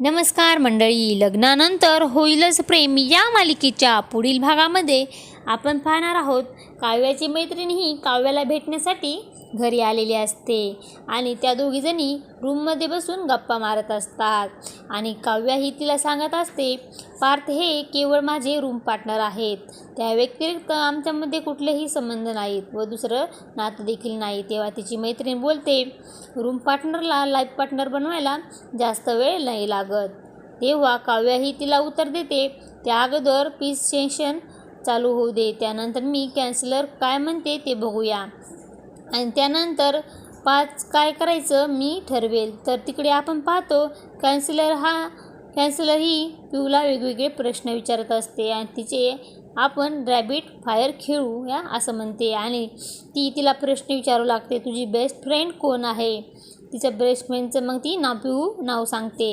नमस्कार मंडळी. लग्नानंतर होईलच प्रेम या मालिकेच्या पुढील भागामध्ये. आपण पाहणार आहोत काव्याची मैत्रीण ही काव्याला भेटण्यासाठी घरी आलेली असते आणि त्या दोघीजणी रूममध्ये बसून गप्पा मारत असतात. आणि काव्या ही तिला सांगत असते पार्थ हे केवळ माझे रूम पार्टनर आहेत. त्या व्यतिरिक्त आमच्यामध्ये कुठलेही संबंध नाहीत व दुसरं नातं देखील नाही. तेव्हा तिची मैत्रीण बोलते रूम पार्टनरला लाईफ पार्टनर बनवायला जास्त वेळ नाही लागत. तेव्हा काव्या ही तिला उत्तर देते त्या अगोदर पीस सेशन चालू होऊ दे. त्यानंतर मी कॅन्सलर काय म्हणते ते बघूया. आणि त्यानंतर पाच काय करायचं मी ठरवेल. तर तिकडे आपण पाहतो कॅन्सलर हा कॅन्सलर ही पिऊला वेगवेगळे प्रश्न विचारत असते आणि तिचे आपण रॅबिट फायर खेळू या असं म्हणते. आणि ती तिला प्रश्न विचारू लागते तुझी बेस्ट फ्रेंड कोण आहे? तिच्या बेस्ट फ्रेंडचं मग ती नाव नाव सांगते.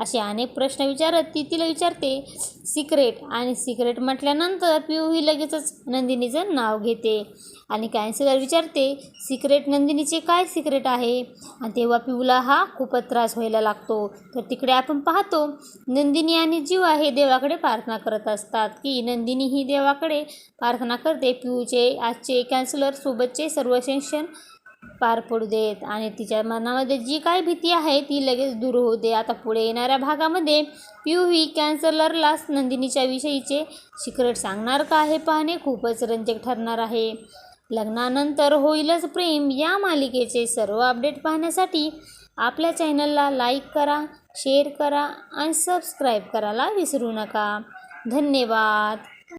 असे अनेक प्रश्न विचारत ती तिला विचारते सिक्रेट आणि सिक्रेट म्हटल्यानंतर पिऊ ही लगेचच नंदिनीचं नाव घेते. आणि कॅन्सलर विचारते सिक्रेट नंदिनीचे काय सिक्रेट आहे? आणि तेव्हा पिऊला हा खूपच त्रास व्हायला लागतो. तर तिकडे आपण पाहतो नंदिनी आणि जीवा हे देवाकडे प्रार्थना करत असतात की नंदिनी ही देवाकडे प्रार्थना करते. पिऊचे आजचे कॅन्सलर सोबतचे सर्व सेशन पार पडू देत. आणि तिच्या मनामध्ये जी काय भीती आहे ती लगेच दूर होऊ दे आता पुढे येणाऱ्या भागामध्ये पिऊ ही कॅन्सलरलाच नंदिनीच्या विषयीचे सिक्रेट सांगणार का हे पाहणे खूपच रंजक ठरणार आहे. लग्नानंतर होईलच प्रेम. या मालिकेचे सर्व अपडेट पाहण्यासाठी आपल्या चॅनलला लाईक करा शेअर करा आणि सबस्क्राईब करायला विसरू नका. धन्यवाद.